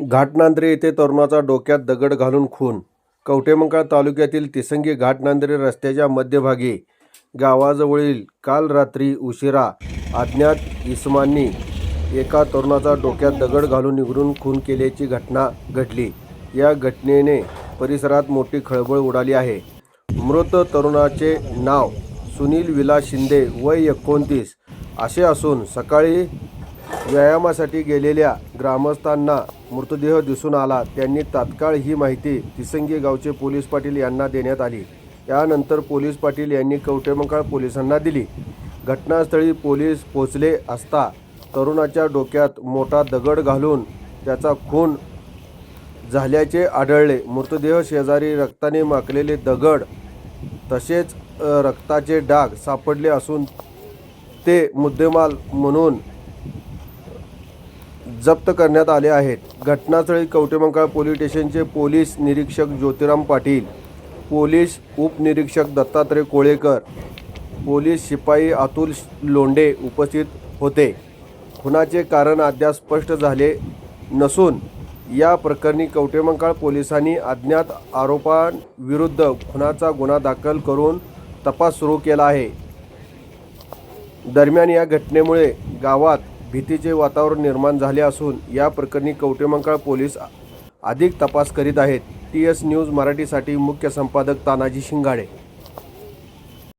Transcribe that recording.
घाटनांद्रे येथे तरुणाचा डोक्यात दगड घालून खून. कवठेमंकाळ तालुक्यातील तिसंगी घाटनांद्रे रस्त्याच्या मध्यभागी गावाजवळील काल रात्री उशिरा अज्ञात इसमांनी एका तरुणाचा डोक्यात दगड घालून निगरून खून केल्याची घटना घडली. या घटनेने परिसरात मोठी खळबळ उडाली आहे. मृत तरुणाचे नाव सुनील विलास शिंदे वय एकोणतीस असे असून सकाळी व्यायामासाठी गेलेल्या ग्रामस्थांना मृतदेह दिसून आला. त्यांनी तात्काळ ही माहिती तिसंगी गावचे पोलीस पाटील यांना देण्यात आली. यानंतर पोलीस पाटील यांनी कवटेमंकाळ पोलिसांना दिली. घटनास्थळी पोलीस पोचले असता तरुणाच्या डोक्यात मोठा दगड घालून त्याचा खून झाल्याचे आढळले. मृतदेह शेजारी रक्ताने माखलेले दगड तसेच रक्ताचे डाग सापडले असून ते मुद्देमाल म्हणून जप्त करण्यात आले आहेत. घटनास्थळी कवटेमंकाळ पोलीस स्टेशनचे पोलीस निरीक्षक ज्योतिराम पाटील पोलीस उपनिरीक्षक दत्तात्रय कोळेकर पोलीस शिपाई अतुल लोंढे उपस्थित होते. खुनाचे कारण अद्याप स्पष्ट झाले नसून या प्रकरणी कवटेमंकाळ पोलिसांनी अज्ञात आरोपांविरुद्ध खुनाचा गुन्हा दाखल करून तपास सुरू केला आहे. दरम्यान या घटनेमुळे गावात भीतीचे वातावरण निर्माण झाले असून या प्रकरणी कवटेमंकाळ पोलीस अधिक तपास करीत आहेत. टी एस न्यूज मराठीसाठी मुख्य संपादक तानाजी शिंगाडे.